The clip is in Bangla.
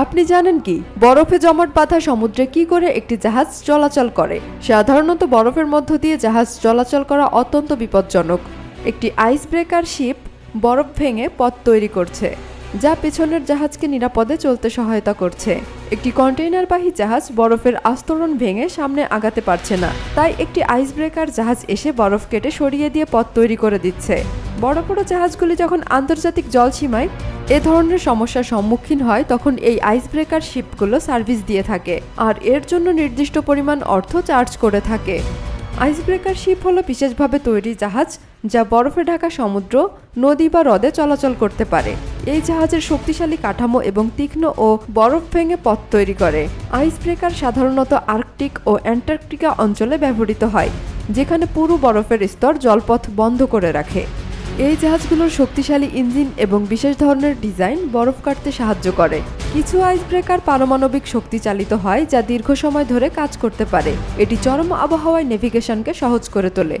আপনি জানেন কি, বরফে জমাট বাঁধা সমুদ্রে কি করে একটি জাহাজ চলাচল করে? সাধারণত বরফের মধ্য দিয়ে জাহাজ চলাচল করা অত্যন্ত বিপজ্জনক। একটি আইস ব্রেকার শিপ বরফ ভেঙে পথ তৈরি করছে, যা পেছনের জাহাজকে নিরাপদে চলতে সহায়তা করছে। একটি কন্টেইনারবাহী জাহাজ বরফের আস্তরণ ভেঙে সামনে আগাতে পারছে না, তাই একটি আইস ব্রেকার জাহাজ এসে বরফ কেটে সরিয়ে দিয়ে পথ তৈরি করে দিচ্ছে। বড় বড় জাহাজগুলি যখন আন্তর্জাতিক জলসীমায় এ ধরনের সমস্যার সম্মুখীন হয় তখন এই আইস ব্রেকার শিপগুলো সার্ভিস দিয়ে থাকে। আর এর জন্য নির্দিষ্ট পরিমাণ অর্থ চার্জ করে থাকে। আইস ব্রেকার শিপ হলো বিশেষভাবে তৈরি জাহাজ যা বরফে ঢাকা সমুদ্র, নদী বা হ্রদে চলাচল করতে পারে। এই জাহাজের শক্তিশালী কাঠামো এবং তীক্ষ্ণ ও বরফ ভেঙে পথ তৈরি করে। আইস ব্রেকার সাধারণত আর্কটিক ও অ্যান্টার্কটিকা অঞ্চলে ব্যবহৃত হয়, যেখানে পুরো বরফের স্তর জলপথ বন্ধ করে রাখে। এই জাহাজগুলোর শক্তিশালী ইঞ্জিন এবং বিশেষ ধরনের ডিজাইন বরফ কাটতে সাহায্য করে। কিছু আইস ব্রেকার পারমাণবিক শক্তি চালিত হয় যা দীর্ঘ সময় ধরে কাজ করতে পারে। এটি চরম আবহাওয়ায় নেভিগেশনকে সহজ করে তোলে।